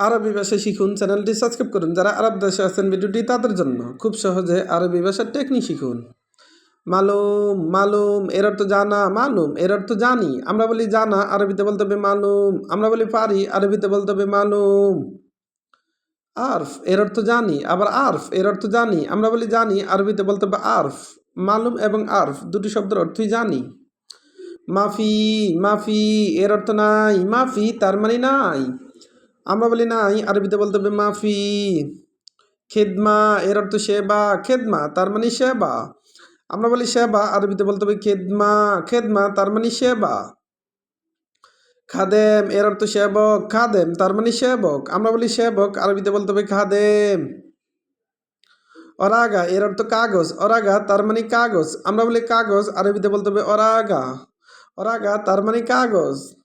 আরবি ভাষা শিখুন, চ্যানেলটি সাবস্ক্রাইব করুন। যারা আরব দেশে আছেন ভিডিওটি তাদের জন্য খুব সহজে আরবি ভাষার টেকনিক শিখুন। মালুম মালুম, এর অর্থ জানা, মালুম, এর অর্থ জানি। আমরা বলি জানা, আরবিতে বলতে হবে মালুম। আমরা বলি পারি, আরবিতে বলতে হবে মালুম। আরফ, এর অর্থ জানি, আবার আরফ, এর অর্থ জানি। আমরা বলি জানি, আরবিতে বলতে হবে আরফ। মালুম এবং আরফ, দুটি শব্দের অর্থই জানি। মাফি মাফি, এর অর্থ নাই। মাফি, তার মানে নাই। আমরা বলি নাই, আরবিতে বলতে হবে মাফি। খেদমা, এর অর্থ সেবা, খেদমা, তার মানে সেবা। আমরা বলি সেবা, আরবিতে বলতে হবে খেদমা খেদমা, তার মানে সেবা। খাদেম, এর অর্থ সেবক, খাদেম, তার মানে সেবক। আমরা বলি সেবক, আরবিতে বলতে হবে খাদেম। অরাগা, এর অর্থ কাগজ, অরাগা, তার মানে কাগজ। আমরা বলি কাগজ, আরবিতে বলতে হবে অরাগা। অরাগা, তার মানে কাগজ।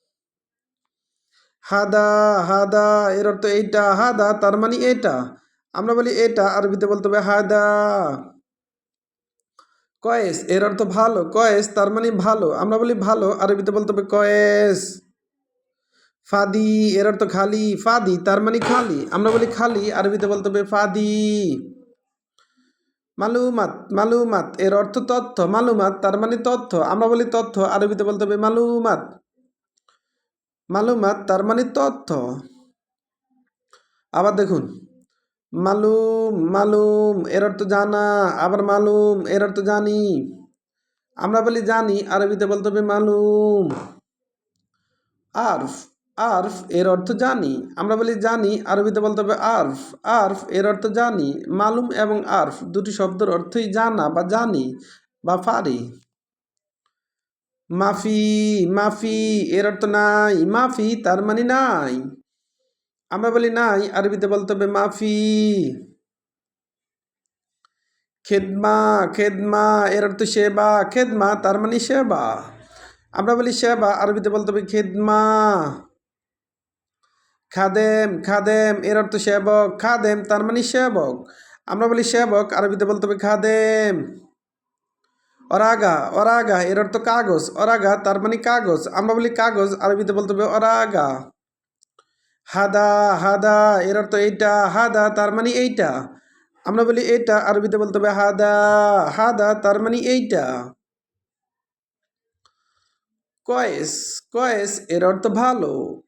হাদা হাদা, এর অর্থ এইটা, হাদা, তার মানে এটা আমরা বলি এটা, আরবিতে বলতে হবে হাদা। কয়েস, এর অর্থ ভালো। কয়েস, তার মানে ভালো। আমরা বলি ভালো, আরবিতে বলতে হবে কয়েস। ফাদি, এর অর্থ খালি। ফাদি, তার মানে খালি। আমরা বলি খালি, আরবিতে বলতে হবে ফাদি। মালুমাত মালুমাত, এর অর্থ তথ্য। মালুমাত, তার মানে তথ্য। আমরা বলি তথ্য, আরবিতে বলতে হবে মালুমাত। মালুমাত তার মানে তথ্য। আবার দেখুন, মালুম মালুম এর অর্থ জানা, আবার মালুম এর অর্থ জানি। আমরা বলি জানি, আরবিতে বলতে হবে মালুম। আরফ আরফ, এর অর্থ জানি। আমরা বলি জানি, আরবিতে বলতে হবে আরফ আরফ, এর অর্থ জানি। মালুম এবং আরফ দুটি শব্দের অর্থই জানা বা জানি বা পারি। মাফি মাফি, এর অর্থ নাই, মাফি তার মানে নাই। আমরা বলি নাই, আরবিতে বলতে হবে মাফি। খেদমা খেদমা, এর অর্থ সেবা, খেদমা তার মানে সেবা। আমরা বলি সেবা, আরবিতে বলতে হবে খেদমা। খাদেম খাদেম, এর অর্থ সেবক, খাদেম তার মানে সেবক। আমরা বলি সেবক, আরবিতে বলতে হবে খাদেম। অরাগা অরাগা, এর অর্থ কাগজ, অরাগা, তার মানে কাগজ, আমরা বলি কাগজ, আরবিতে বলতে হবে অরাগা। হাদা হাদা, এর অর্থ এইটা, হাদা, তার মানে এইটা। আমরা বলি এইটা আরবিতে বলতে হবে হাদা হাদা, তার মানে এইটা। কয়েস কয়েস, এর অর্থ ভালো।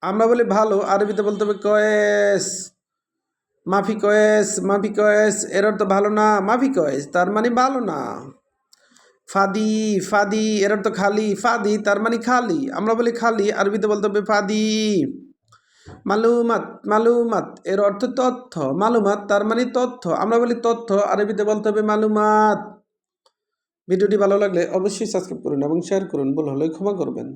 আমরা বলি ভালো, আরবিতে বলতে হবে কয়েস। মাফি কয়েস মাফি কয়েস, এর অর্থ ভালো না, মাফি কয়েস, তার মানে ভালো না। ফাদি ফাদি এর অর্থ খালি, ফাদি, তার মানে খালি। আমরা বলি খালি, আরবিতে বলতে হবে ফাদি। মালুমাত মালুমাত, এর অর্থ তথ্য। মালুমাত, তার মানে তথ্য। আমরা বলি তথ্য, আরবিতে বলতে হবে মালুমাত। ভিডিওটি ভালো লাগলে অবশ্যই সাবস্ক্রাইব করুন এবং শেয়ার করুন, ভুল হলে ক্ষমা করবেন।